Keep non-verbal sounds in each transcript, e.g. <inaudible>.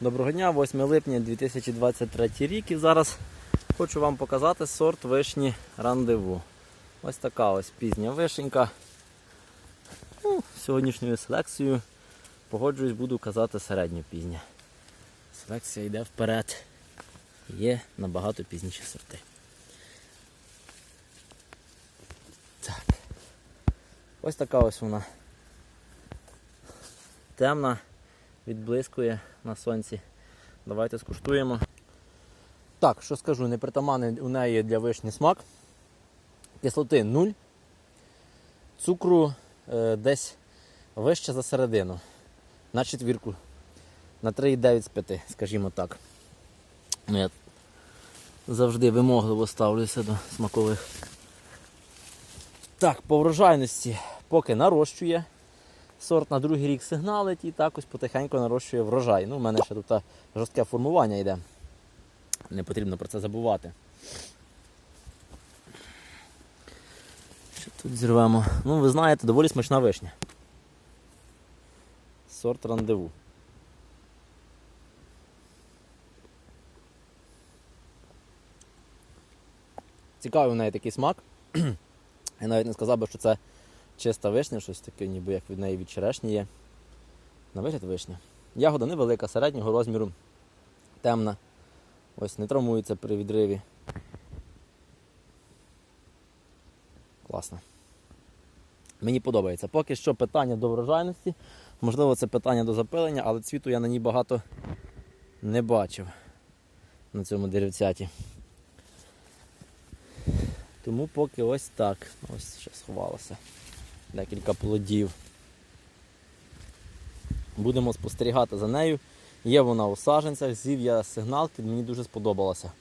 Доброго дня, 8 липня 2023 рік і зараз хочу вам показати сорт вишні рандеву. Ось така ось пізня вишенька. Ну, сьогоднішньою селекцією погоджуюсь, буду казати середньо пізня. Селекція йде вперед. Є набагато пізніші сорти. Так. Ось така ось вона. Темна, відблискує на сонці. Давайте скуштуємо. Так, що скажу, непритаманний у неї для вишні смак. Кислоти 0. Цукру е, десь вище за середину. На четвірку. На 3,9 з 5, скажімо так. Ну, я завжди вимогливо ставлюся до смакових. Так, по врожайності поки нарощує. Сорт на другий рік сигналить і так ось потихеньку нарощує врожай. Ну, У мене ще тут жорстке формування йде. Не потрібно про це забувати. Що тут зірвемо? Ну, ви знаєте, доволі смачна вишня. Сорт рандеву. Цікавий в неї такий смак. <clears throat> Я навіть не сказав би, що це чиста вишня, щось таке, ніби як від неї від є. На вигляд вишня. Ягода невелика, середнього розміру, темна. Ось не травмується при відриві. Класно. Мені подобається. Поки що питання до врожайності. Можливо, це питання до запилення, але цвіту я на ній багато не бачив на цьому деревцяті. Тому поки ось так. Ось ще сховалося. Декілька плодів. Будемо спостерігати за нею. Є вона у саженцях, зів я сигналки, мені дуже сподобалося.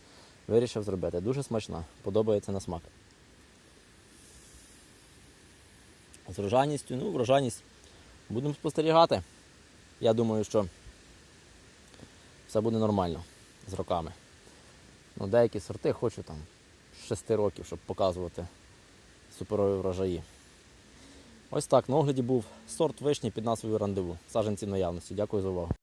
Вирішив зробити. Дуже смачна, подобається на смак. З врожайністю, ну, врожайність будемо спостерігати. Я думаю, що все буде нормально з роками. Ну, деякі сорти хочу там з 6 років, щоб показувати суперові врожаї. Ось так, на огляді був сорт вишні під назвою рандеву. Саженці наявності. Дякую за увагу.